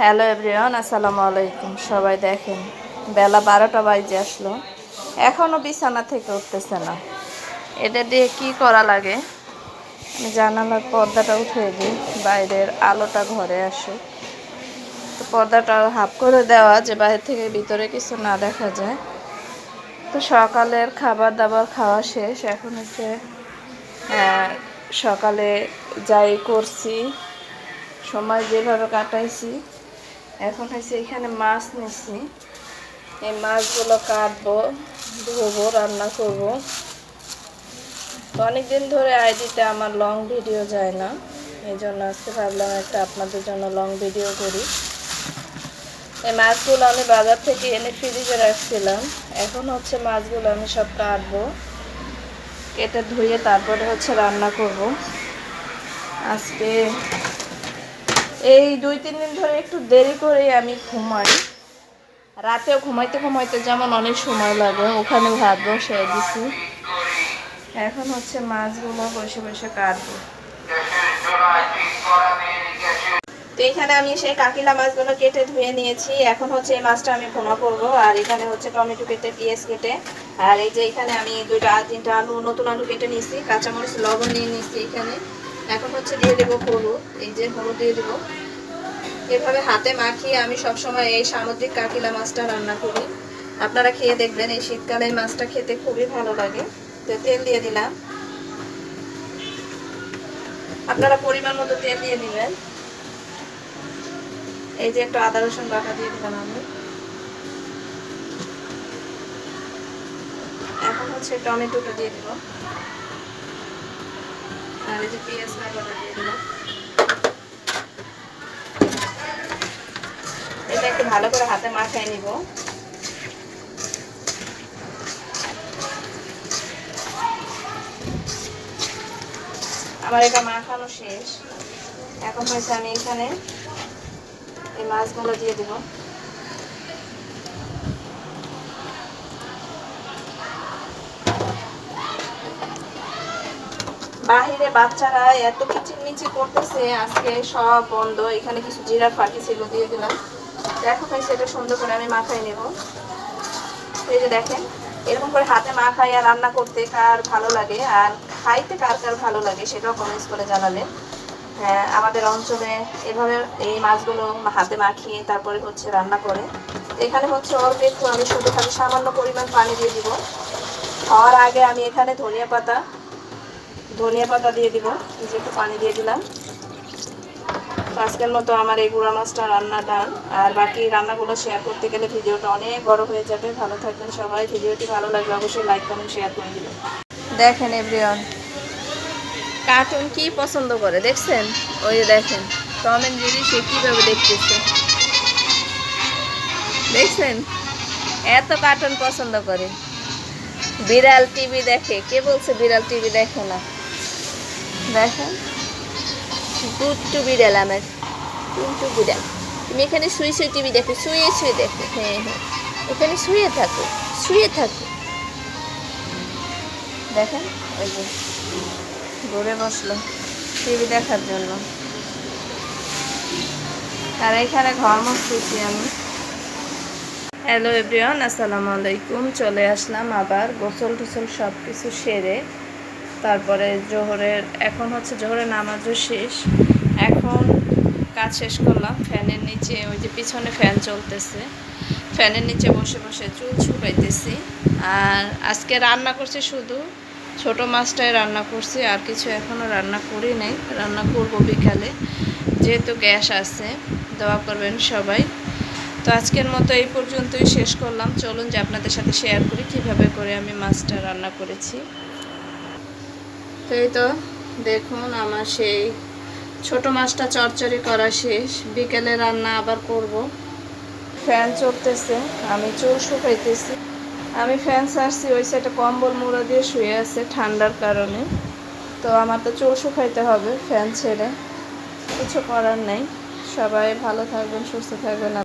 Hello everyone, আসসালামু আলাইকুম। সবাই দেখেন, বেলা বারোটা বাজে আসলো। এখনও বিছানা থেকে উঠতেছে না। এটা দিয়ে কি করা লাগে? আমি জানালার পর্দাটা উঠিয়ে দিই, বাইরের আলোটা ঘরে আসে। তো পর্দাটা হাফ করে দেওয়া যে বাইরে থেকে ভিতরে কিছু না দেখা যায়। তো সকালের খাবার দাবার খাওয়া শেষ। এখন হচ্ছে সকালে যাই করছি, সময় যেভাবে কাটাইছি এখন হয়েছে এখানে মাছ নিছি। এই মাছগুলো কাটবো, ধোবো, রান্না করব। অনেকদিন ধরে আই আইডিতে আমার লং ভিডিও যায় না। এই জন্য আজকে ভাবলাম একটা আপনাদের জন্য লং ভিডিও করি। এই মাছগুলো আমি বাজার থেকে এনে ফ্রিজে রাখছিলাম। এখন হচ্ছে মাছগুলো আমি সব কাটবো, কেটে ধুয়ে তারপরে হচ্ছে রান্না করব। আজকে এই দুই, তিন দিন ধরে একটু দেরি করে আমি ঘুমাই। রাতেও ঘুমাইতে ঘুমাইতে যেমন অনেক সময় লাগে, ওখানে ভাত বসে দিছি। এখন হচ্ছে মাছগুলো বসে বসে কাটবো। তো এখানে আমি সেই কাকিলা মাছগুলো কেটে ধুয়ে নিয়েছি। এখন হচ্ছে এই মাছটা আমি ভোনা করব আর এখানে হচ্ছে টমেটো কেটে, পেঁয়াজ কেটে। আর এই যে এখানে আমি দুইটা, তিনটা আলু, নতুন আলু কেটে নিয়েছি, কাঁচামরিচ, লবণ নিয়ে নিয়েছি এখানে। এখন হচ্ছে দিয়ে দেবো হলুদ, এই যে হলুদ দিয়ে দেবো। এভাবে হাতে মাখিয়ে আমি সবসময় এই সামুদ্রিক কাকিলা মাছটা রান্না করি। আপনারা খেয়ে দেখবেন, এই শীতকালে মাছটা খেতে খুবই ভালো লাগে। তো তেল দিয়ে দিলাম। আপনারা পরিমাণ মতো তেল দিয়ে দিবেন। এই যে একটু আদা, রসুন বাটা দিয়ে দিলাম আমি। এখন হচ্ছে টমেটোটা দিয়ে দিব। আমার এটা মাখানো শেষ। এখন হয়েছে আমি এখানে এই মাছগুলো দিয়ে দেব। বাহিরে বাচ্চারা এত কিচিরমিচি করতেছে, আজকে সব বন্ধ, এখানে কিছু জিরা ফাঁকি ছিল, দিয়ে দিলাম। দেখো ভাই, সেটা সুন্দর করে আমি মাখাই নেব। এই যে দেখেন, এরকম করে হাতে মাখাই আর রান্না করতে কার ভালো লাগে, আর খাইতে কার কার ভালো লাগে, সেটাও কমেন্টস করে জানাবেন হ্যাঁ আমাদের অঞ্চলে এভাবে এই মাছগুলো হাতে মাখিয়ে তারপরে হচ্ছে রান্না করে। এখানে হচ্ছে অল্প একটু আমি শুধু খালি সামান্য পরিমাণ পানি দিয়ে দিব। খাওয়ার আগে আমি এখানে ধনিয়া পাতা ধনিয়া পাতা দিয়ে দিব যে একটু পানি দিয়ে দিলাম। আজকের মতো আমার এই গুঁড়া মাছটা রান্না ডান। আর বাকি রান্নাগুলো শেয়ার করতে গেলে ভিডিওটা অনেক বড় হয়ে যাবে। ভালো থাকবেন সবাই। ভিডিওটি ভালো লাগলে অবশ্যই লাইক কমেন্ট শেয়ার করে দিবেন। দেখেন এভরিওয়ান কার্টুন কি পছন্দ করে দেখছেন? ওই দেখেন টম এন্ড জেরি সে কীভাবে দেখতেছে? দেখছেন? এত কার্টুন পছন্দ করে। বিড়াল টিভি দেখে, কে বলছে বিড়াল টিভি দেখে না? দেখেন গুট্টু বিড়াল আমার গুট্টু বিড়াল তুমি এখানে শুয়ে শুয়ে টিভি দেখো, শুয়ে শুয়ে দেখো হ্যাঁ হ্যাঁ। এখানে শুয়ে থাকো শুয়ে থাকো। দেখেন, ওই যে ঘুরে বসল টিভি দেখার জন্য। আর এখানে ঘর মুছতেছি আমি। হ্যালো এভরিওয়ান আসসালামু আলাইকুম। চলে আসলাম আবার গোসল টোসল সব কিছু সেরে। তারপরে জোহরের, এখন হচ্ছে জোহরের নামাজও শেষ। এখন কাজ শেষ করলাম, ফ্যানের নিচে ওই যে পিছনে ফ্যান চলতেছে। ফ্যানের নিচে বসে বসে চুল শুকাইতেছি আর আজকে রান্না করছি শুধু ছোট মাছটাই রান্না করছি, আর কিছু এখনও রান্না করি নাই। রান্না করব বিকালে, যেহেতু গ্যাস আছে, দোয়া করবেন সবাই। তো আজকের মতো এই পর্যন্তই শেষ করলাম। চলুন যে আপনাদের সাথে শেয়ার করি, কীভাবে করে আমি মাছটা রান্না করেছি। তো এই তো, দেখুন আমার সেই ছোট মাছটা চরচরি করা শেষ। বিকেলে রান্না আবার করব। ফ্যান চড়তেছে আমি চুল শুকাইতেছি। আমি ফ্যান ছাড়ছি, ওই সাইডে কম্বল মুড়া দিয়ে শুয়ে আছে ঠান্ডার কারণে। তো আমার তো চুল শুকাইতে হবে ফ্যান ছেড়ে। কিছু করার নেই। সবাই ভালো থাকবেন, সুস্থ থাকবেন।